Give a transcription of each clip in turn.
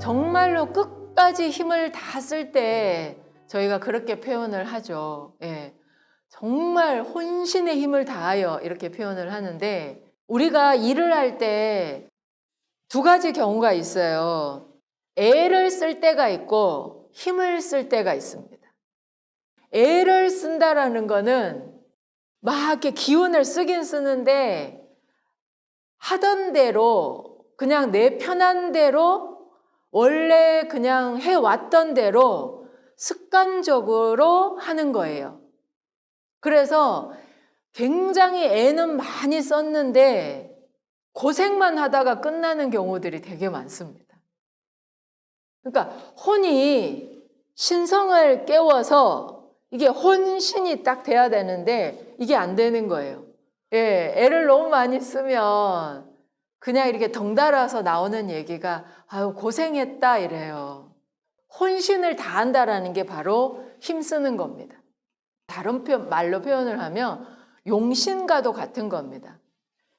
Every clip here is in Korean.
정말로 끝까지 힘을 다 쓸 때 저희가 그렇게 표현을 하죠. 예. 정말 혼신의 힘을 다하여 이렇게 표현을 하는데 우리가 일을 할 때 두 가지 경우가 있어요. 애를 쓸 때가 있고 힘을 쓸 때가 있습니다. 애를 쓴다라는 거는 막 이렇게 기운을 쓰긴 쓰는데 하던 대로 그냥 내 편한 대로 원래 그냥 해왔던 대로 습관적으로 하는 거예요. 그래서 굉장히 애는 많이 썼는데 고생만 하다가 끝나는 경우들이 되게 많습니다. 그러니까 혼이 신성을 깨워서 이게 혼신이 딱 돼야 되는데 이게 안 되는 거예요. 예, 애를 너무 많이 쓰면 그냥 이렇게 덩달아서 나오는 얘기가 아유 고생했다 이래요. 혼신을 다한다라는 게 바로 힘쓰는 겁니다. 다른 표, 말로 표현을 하면 용신과도 같은 겁니다.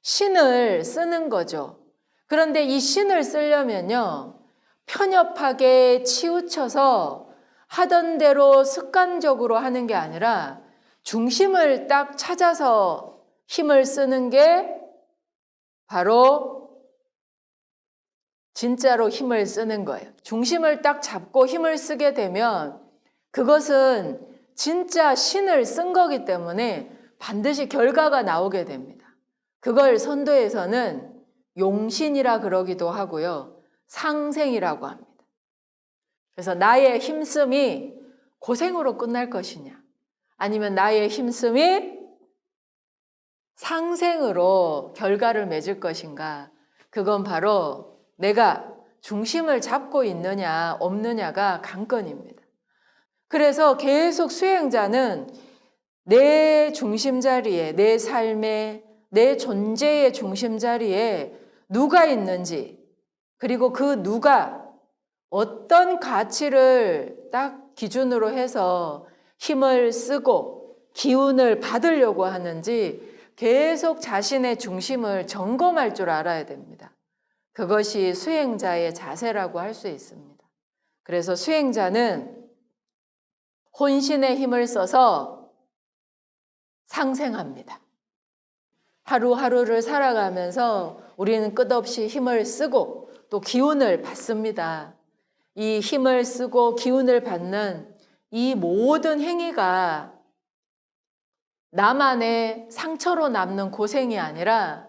신을 쓰는 거죠. 그런데 이 신을 쓰려면요. 편협하게 치우쳐서 하던 대로 습관적으로 하는 게 아니라 중심을 딱 찾아서 힘을 쓰는 게 바로 진짜로 힘을 쓰는 거예요. 중심을 딱 잡고 힘을 쓰게 되면 그것은 진짜 신을 쓴 거기 때문에 반드시 결과가 나오게 됩니다. 그걸 선도에서는 용신이라 그러기도 하고요. 상생이라고 합니다. 그래서 나의 힘씀이 고생으로 끝날 것이냐, 아니면 나의 힘씀이 상생으로 결과를 맺을 것인가, 그건 바로 내가 중심을 잡고 있느냐, 없느냐가 관건입니다. 그래서 계속 수행자는 내 중심 자리에, 내 삶의, 내 존재의 중심 자리에 누가 있는지, 그리고 그 누가 어떤 가치를 딱 기준으로 해서 힘을 쓰고 기운을 받으려고 하는지 계속 자신의 중심을 점검할 줄 알아야 됩니다. 그것이 수행자의 자세라고 할 수 있습니다. 그래서 수행자는 혼신의 힘을 써서 상생합니다. 하루하루를 살아가면서 우리는 끝없이 힘을 쓰고 또 기운을 받습니다. 이 힘을 쓰고 기운을 받는 이 모든 행위가 나만의 상처로 남는 고생이 아니라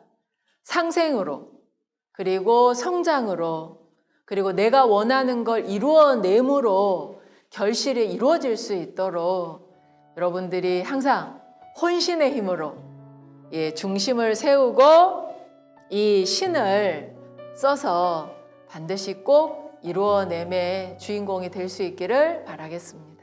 상생으로 그리고 성장으로 그리고 내가 원하는 걸 이루어내므로 결실이 이루어질 수 있도록 여러분들이 항상 혼신의 힘으로 예, 중심을 세우고 이 신을 써서 반드시 꼭 이루어냄의 주인공이 될 수 있기를 바라겠습니다.